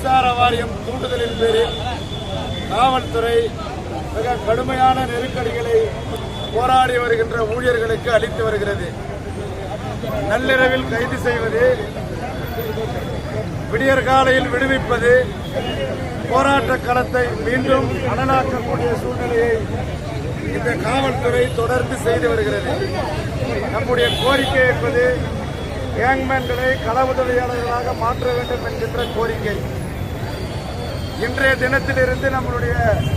மின்சார வாரியம் தூண்டுதலின் பேரில் காவல்துறை மிக கடுமையான நெருக்கடிகளை போராடி வருகின்ற ஊழியர்களுக்கு அளித்து வருகிறது. நள்ளிரவில் கைது செய்வது விடியற்காலையில் விடுவிப்பது போராட்ட களத்தை மீண்டும் அனலாக்கக்கூடிய சூழ்நிலையை இந்த காவல்துறை தொடர்ந்து செய்து வருகிறது. நம்முடைய கோரிக்கை என்பது கேங்மேன்களை கள உதவியாளர்களாக மாற்ற வேண்டும் என்கின்ற கோரிக்கை. இன்றைய தினத்திலிருந்து நம்மளுடைய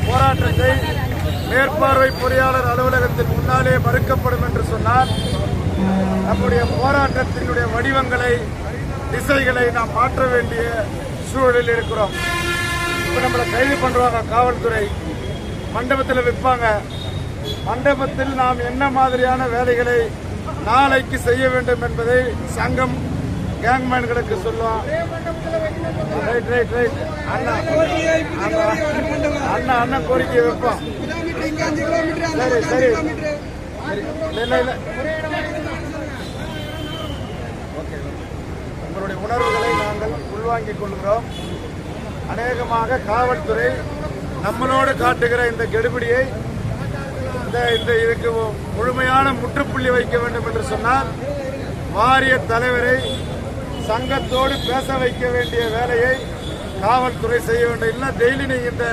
போராட்டத்தை மேற்பார்வை பொறியாளர் அலுவலகத்தின் முன்னாலே மறுக்கப்படும் என்று சொன்னால் நம்முடைய போராட்டத்தினுடைய வடிவங்களை திசைகளை நாம் மாற்ற வேண்டிய சூழலில் இருக்கிறோம். இப்போ நம்மளை கைது பண்ணுவாங்க காவல்துறை. மண்டபத்தில் விற்பாங்க. மண்டபத்தில் நாம் என்ன மாதிரியான வேலைகளை நாளைக்கு செய்ய வேண்டும் என்பதை சங்கம் கேங்மேன்களுக்கு சொல்லுவோம் ரைட் ரைட் ரைட் அண்ணா அண்ணா அண்ணா அண்ணன் கோரிக்கை வைப்போம். சரி சரி. சரி. இல்லை இல்லை ஓகே. உங்களுடைய உணர்வுகளை நாங்கள் உள்வாங்கிக் கொள்கிறோம். அநேகமாக காவல்துறை நம்மளோடு காட்டுகிற இந்த கெடுபிடியை இந்த இந்த இதுக்கு முழுமையான முற்றுப்புள்ளி வைக்க வேண்டும் என்று சொன்னால் வாரிய தலைவரை சங்கத்தோடு பேச வைக்க வேண்டிய வேலையை காவல்துறை செய்ய வேண்டும். இல்லை டெய்லி நீ இந்த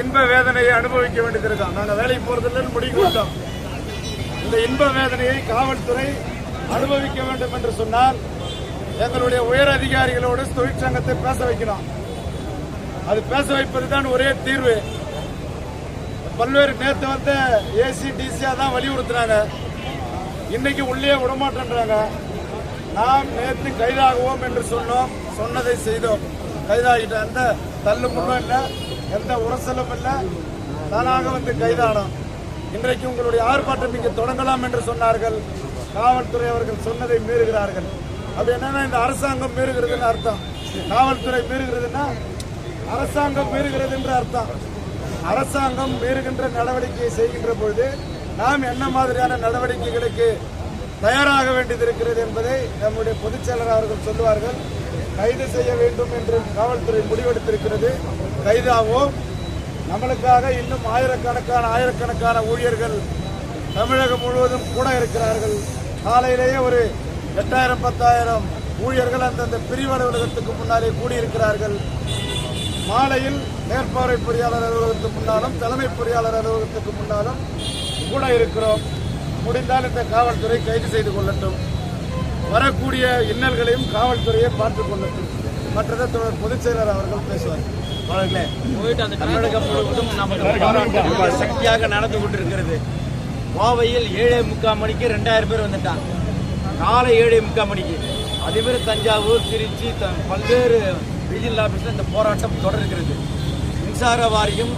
இன்ப வேதனையை அனுபவிக்க வேண்டியது இருக்கும். நாங்கள் வேலைக்கு போறதில்லைன்னு முடிவு கொடுத்தோம் இந்த இன்ப வேதனையை காவல்துறை அனுபவிக்க வேண்டும் என்று சொன்னால் எங்களுடைய உயர் அதிகாரிகளோடு தொழிற்சங்கத்தை பேச வைக்கணும். அது பேச வைப்பது தான் ஒரே தீர்வு. பல்வேறு நேற்று வந்து ஏசி டிசியாக தான் வலியுறுத்துறாங்க இன்னைக்கு உள்ளே விடமாட்டேன்றாங்க. நாம் நேற்று கைதாகுவோம் என்று சொன்னோம். சொன்னதை செய்தோம். கைதாகிட்ட எந்த தள்ளு இல்லை எந்த உரசலும் இல்லை தானாக வந்து கைதானோம். இன்றைக்கு உங்களுடைய ஆர்ப்பாட்டம் இங்கே தொடங்கலாம் என்று சொன்னார்கள். காவல்துறை அவர்கள் சொன்னதை மீறுகிறார்கள். அப்படி என்னன்னா இந்த அரசாங்கம் மீறுகிறதுன்னு அர்த்தம். காவல்துறை மீறுகிறதுன்னா அரசாங்கம் மீறுகிறது என்று அர்த்தம். அரசாங்கம் மீறுகின்ற நடவடிக்கையை செய்கின்ற பொழுது நாம் என்ன மாதிரியான நடவடிக்கைகளுக்கு தயாராக வேண்டியது இருக்கிறது என்பதை நம்முடைய பொதுச்செயலர் அவர்கள் சொல்லுவார்கள். கைது செய்ய வேண்டும் என்று காவல்துறை முடிவெடுத்திருக்கிறது. கைதாவோம் நம்மளுக்காக இன்னும் ஆயிரக்கணக்கான ஆயிரக்கணக்கான ஊழியர்கள் தமிழகம் முழுவதும் கூட இருக்கிறார்கள். காலையிலேயே ஒரு எட்டாயிரம் பத்தாயிரம் ஊழியர்கள் அந்தந்த பிரிவு அலுவலகத்துக்கு முன்னாலே கூடியிருக்கிறார்கள். மாலையில் மேற்பார்வை பொறியாளர் அலுவலகத்துக்கு முன்னாலும் தலைமை பொறியாளர் அலுவலகத்துக்கு முன்னாலும் கூட இருக்கிறோம். முடிந்தால் இந்த காவல்துறை கைது செய்து கொள்ளட்டும். வரக்கூடிய இன்னல்களையும் காவல்துறையை பார்த்துக் கொள்ளட்டும். மற்றதை தொடர் பொதுச் செயலர் அவர்கள் பேசுவார். தமிழகம் முழுவதும் நமது போராட்டம் சக்தியாக நடந்து கொண்டிருக்கிறது. கோவையில் ஏழே முக்கால் மணிக்கு ரெண்டாயிரம் பேர் வந்துட்டாங்க. காலை ஏழே முக்கால் மணிக்கு. அதேமாதிரி தஞ்சாவூர் திருச்சி பல்வேறு ரீஜனல் ஆஃபீஸில் இந்த போராட்டம் தொடர்கிறது. மின்சார வாரியம்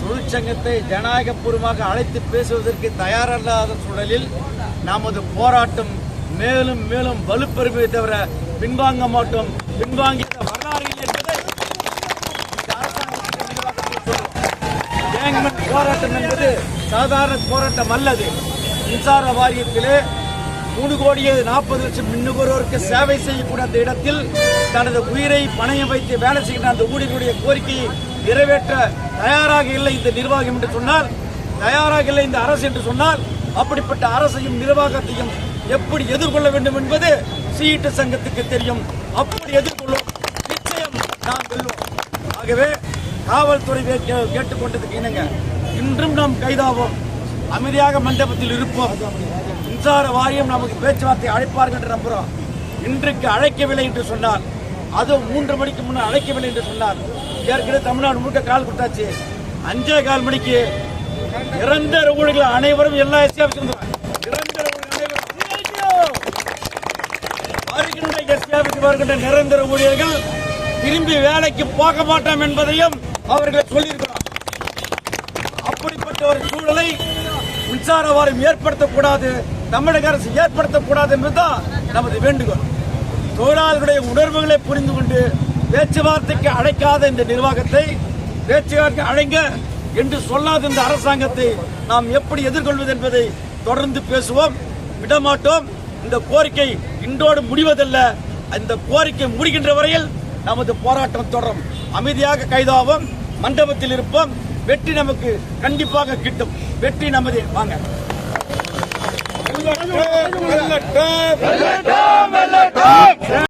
தொழிற்சங்கத்தை ஜனநாயகபூர்வமாக அழைத்து பேசுவதற்கு தயாரல்லாத சூழலில் நமது போராட்டம் மேலும் மேலும் வலுப்பெறுமே தவிர பின்வாங்க மாட்டோம். பின்வாங்கிய வரலாறு என்பதை போராட்டம் என்பது சாதாரண போராட்டம் அல்லது மின்சார வாரியத்திலே மூணு கோடியே நாற்பது லட்சம் மின்னுகரோருக்கு சேவை செய்யக்கூடிய அந்த இடத்தில் தனது உயிரை பணையம் வைத்து வேலை செய்கின்ற அந்த ஊழியர்களுடைய கோரிக்கையை நிறைவேற்ற தயாராக இல்லை இந்த நிர்வாகம் என்று சொன்னால். தயாராக இல்லை இந்த அரசு என்று சொன்னால். அப்படிப்பட்ட அரசையும் நிர்வாகத்தையும் எப்படி எதிர்கொள்ள வேண்டும் என்பது சீட்டு சங்கத்துக்கு தெரியும். அப்படி எதிர்கொள்ளும் நிச்சயம் நாம் வெல்வோம். ஆகவே காவல்துறை கே- கேட்டுக்கொண்டதுக்கு இணங்க இன்றும் நாம் கைதாவோம். அமைதியாக மண்டபத்தில் இருப்போம். மின்சார வாரியம் நமக்கு பேச்சுவார்த்தை அழைப்பார்கள் என்று நம்புகிறோம் இன்றைக்கு அழைக்கவில்லை என்று சொன்னார் அது மூன்று மணிக்கு முன்னால் அழைக்கவில்லை என்று சொன்னார் ஏற்கனவே தமிழ்நாடு முழுக்க கால் கொடுத்தாச்சு. அஞ்சே கால் மணிக்கு நிரந்தர ஊழல்கள் அனைவரும் எல்லா எஸ்ஆபிக்கும் வருகின்ற வருகின்ற நிரந்தர ஊழியர்கள் திரும்பி வேலைக்கு போக மாட்டோம் என்பதையும் அவர்கள் சொல்லியிருக்கிறார். அப்படிப்பட்ட ஒரு சூழலை மின்சார வாரியம் ஏற்படுத்தக்கூடாது தமிழக அரசு ஏற்படுத்தக்கூடாது என்பதுதான் நமது வேண்டுகோள். தொழிலாளர்களுடைய உணர்வுகளை புரிந்து கொண்டு பேச்சுவார்த்தைக்கு அழைக்காத இந்த நிர்வாகத்தை பேச்சுவார்த்தை அழைங்க என்று சொல்லாத இந்த அரசாங்கத்தை நாம் எப்படி எதிர்கொள்வது என்பதை தொடர்ந்து பேசுவோம் விடமாட்டோம். இந்த கோரிக்கை இன்றோடு முடிவதல்ல. இந்த கோரிக்கை முடிகின்ற வரையில் நமது போராட்டம் தொடரும். அமைதியாக கைதாவோம் மண்டபத்தில் இருப்போம். வெற்றி நமக்கு கண்டிப்பாக கிட்டும். வெற்றி நமதே. வாங்க. வெள்ளட்டம்